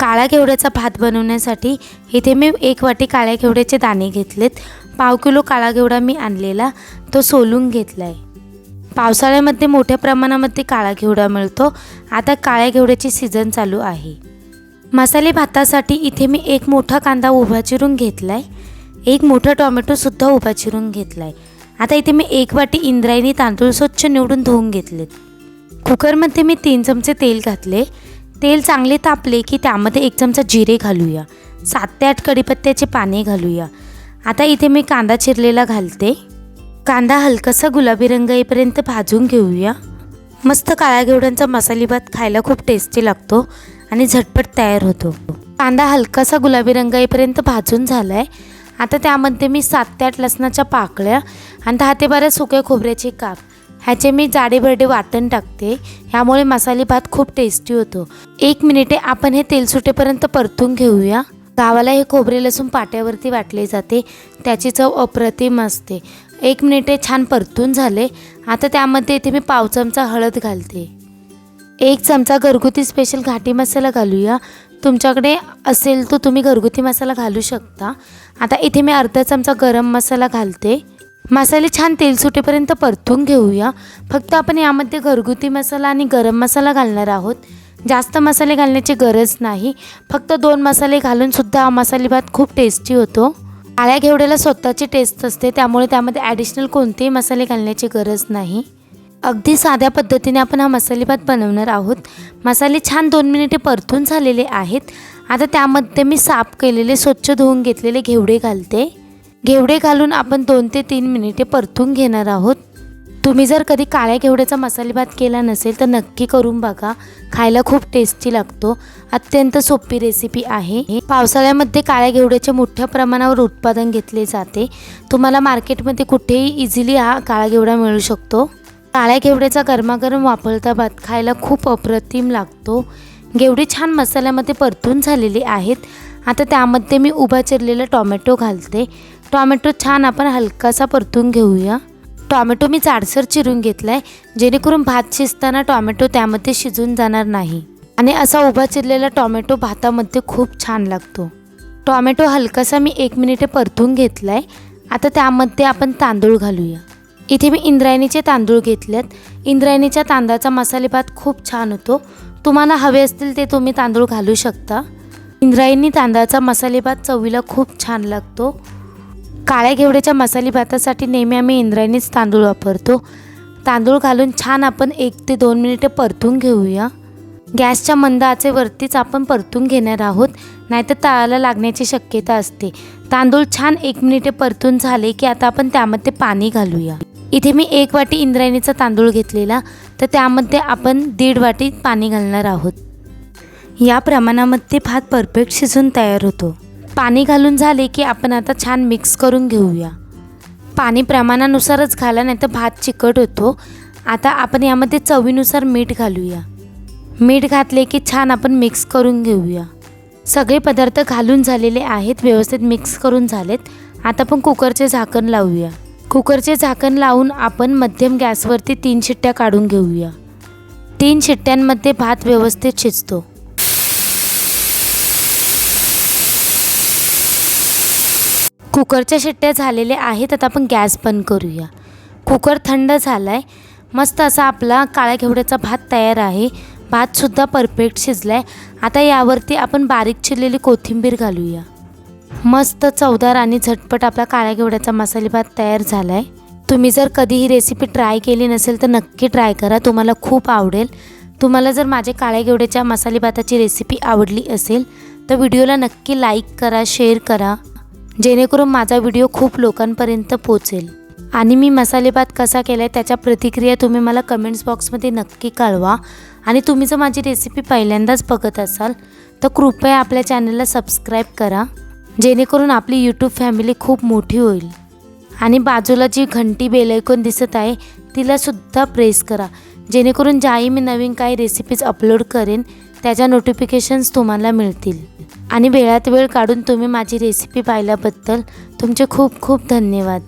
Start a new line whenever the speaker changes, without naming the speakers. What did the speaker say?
काळ्या घेवड्याचा भात बनवण्यासाठी इथे मी एक वाटी काळ्या घेवड्याचे दाणे घेतलेत. पाव किलो काळा घेवडा मी आणलेला. तो सोलून घेतला आहे पावसाळ्यामध्ये मोठ्या प्रमाणामध्ये काळा घेवडा मिळतो. आता काळ्या घेवड्याची सीझन चालू आहे. मसाले भातासाठी इथे मी एक मोठा कांदा उभा चिरून घेतला आहे एक मोठा टोमॅटोसुद्धा उभा चिरून घेतला आहे आता इथे मी एक वाटी इंद्रायणी तांदूळ स्वच्छ निवडून धुवून घेतलेत. कुकरमध्ये मी तीन चमचे तेल घातले. तेल चांगले तापले की त्यामध्ये एक चमचा जिरे घालूया. सात ते आठ कढीपत्त्याचे पाने घालूया. आता इथे मी कांदा चिरलेला घालते. कांदा हलकासा गुलाबी रंग येईपर्यंत भाजून घेऊया. मस्त काळ्या घेवड्यांचा मसाली भात खायला खूप टेस्टी लागतो आणि झटपट तयार होतो. कांदा हलकासा गुलाबी रंग येईपर्यंत भाजून झाला आहे आता त्यामध्ये मी सात ते आठ लसणाच्या पाकळ्या आणि दहा ते बारा सुक्या खोबऱ्याचे काप ह्याचे मी जाडेभरडे वाटण टाकते. ह्यामुळे मसाले भात खूप टेस्टी होतो. एक मिनिटे आपण हे तेल सुटेपर्यंत परतून घेऊया. गावाला हे खोबरे लसूण पाट्यावरती वाटले जाते. त्याची चव अप्रतिम असते. एक मिनिटे छान परतून झाले. आता त्यामध्ये इथे मी पाव चमचा हळद घालते. एक चमचा घरगुती स्पेशल घाटी मसाला घालूया. तुमच्याकडे असेल तर तुम्ही घरगुती मसाला घालू शकता. आता इथे मी अर्धा चमचा गरम मसाला घालते. मसाले छान तेल सुटेपर्यंत परतून घेऊया. फक्त आपण यामध्ये घरगुती मसाला आणि गरम मसाला घालणार आहोत. जास्त मसाले घालण्याची गरज नाही. फक्त दोन मसाले घालून सुद्धा हा मसाले भात खूप टेस्टी होतो. काळ्या घेवड्याला स्वतःची टेस्ट असते त्यामुळे त्यामध्ये ॲडिशनल कोणतेही मसाले घालण्याची गरज नाही. अगदी साध्या पद्धतीने आपण हा मसाले भात बनवणार आहोत. मसाले छान दोन मिनिटे परतून झालेले आहेत. आता त्यामध्ये मी साफ केलेले स्वच्छ धुवून घेतलेले घेवडे घालते. घेवडे घालून आपण दोन ते तीन मिनिटे परतून घेणार आहोत. तुम्ही जर कधी काळ्या घेवड्याचा मसाले भात केला नसेल तर नक्की करून बघा. खायला खूप टेस्टी लागतो. अत्यंत सोपी रेसिपी आहे. पावसाळ्यामध्ये काळ्या घेवड्याचे मोठ्या प्रमाणावर उत्पादन घेतले जाते. तुम्हाला मार्केटमध्ये कुठेही इझिली हा काळा घेवडा मिळू शकतो. काळ्या घेवड्याचा गरमागरम वापरता भात खायला खूप अप्रतिम लागतो. घेवडे छान मसाल्यामध्ये परतून झालेले आहेत. आता त्यामध्ये मी उभा चिरलेला टॉमॅटो घालते. टॉमॅटो छान आपण हलकासा परतून घेऊया. टॉमॅटो मी जाडसर चिरून घेतला आहे जेणेकरून भात शिजताना टॉमॅटो त्यामध्ये शिजून जाणार नाही. आणि असा उभा चिरलेला टॉमॅटो भातामध्ये खूप छान लागतो. टॉमॅटो हलकासा मी एक मिनिटे परतून घेतला आहे आता त्यामध्ये आपण तांदूळ घालूया. इथे मी इंद्रायणीचे तांदूळ घेतलेत. इंद्रायणीच्या तांदळाचा मसाले भात खूप छान होतो. तुम्हाला हवे असतील ते तुम्ही तांदूळ घालू शकता. इंद्रायणी तांदळाचा मसाले भात चवीला खूप छान लागतो. काळ्या घेवड्याच्या मसाले भातासाठी नेहमी आम्ही इंद्रायणीच तांदूळ वापरतो. तांदूळ घालून छान आपण एक ते दोन मिनिटे परतून घेऊया. गॅसच्या मंद आचेवरतीच आपण परतून घेणार आहोत नाहीतर तळाला लागण्याची शक्यता असते. तांदूळ छान एक मिनिटे परतून झाले की आता आपण त्यामध्ये पाणी घालूया. इथे मी एक वाटी इंद्रायणीचा तांदूळ घेतलेला तर त्यामध्ये आपण दीड वाटी पाणी घालणार आहोत. या प्रमाणामध्ये भात परफेक्ट शिजून तयार होतो. पाणी घालून झाले की आपण आता छान मिक्स करून घेऊया. पाणी प्रमाणानुसारच घाला नाही तर भात चिकट होतो. आता आपण यामध्ये चवीनुसार मीठ घालूया. मीठ घातले की छान आपण मिक्स करून घेऊया. सगळे पदार्थ घालून झालेले आहेत व्यवस्थित मिक्स करून झालेत. आता आपण कुकरचे झाकण लावूया. कुकरचे झाकण लावून आपण मध्यम गॅसवरती तीन शिट्ट्या काढून घेऊया. तीन शिट्ट्यांमध्ये भात व्यवस्थित शिजतो. कुकरच्या शिट्ट्या झालेल्या आहेत आता आपण गॅस बंद करूया. कुकर थंड झाला आहे मस्त असा आपला काळ्या घेवड्याचा भात तयार आहे. भातसुद्धा परफेक्ट शिजला आहे आता यावरती आपण बारीक चिरलेली कोथिंबीर घालूया. मस्त चवदार आणि झटपट आपला काळ्या घेवड्याचा मसाले भात तयार झाला आहे तुम्ही जर कधी ही रेसिपी ट्राय केली नसेल तर नक्की ट्राय करा. तुम्हाला खूप आवडेल. तुम्हाला जर माझ्या काळ्या घेवड्याच्या मसाले भाताची रेसिपी आवडली असेल तर व्हिडिओला नक्की लाईक करा शेअर करा. जेणेकरून माझा व्हिडिओ खूप लोकांपर्यंत पोचेल आणि मी मसाले भात कसा केला आहे त्याच्या प्रतिक्रिया तुम्ही मला कमेंट्स बॉक्समध्ये नक्की कळवा. आणि तुम्ही जर माझी रेसिपी पहिल्यांदाच बघत असाल तर कृपया आपल्या चॅनलला सबस्क्राईब करा जेणेकरून आपली यूट्यूब फॅमिली खूप मोठी होईल. आणि बाजूला जी घंटी बेलायकॉन दिसत आहे तिलासुद्धा प्रेस करा. जेणेकरून ज्याही मी नवीन काही रेसिपीज अपलोड करेन त्याच्या नोटिफिकेशन्स तुम्हाला मिळतील. आणि वेळात वेळ काढून तुम्ही माझी रेसिपी पाहिल्याबद्दल तुमचे खूप खूप धन्यवाद.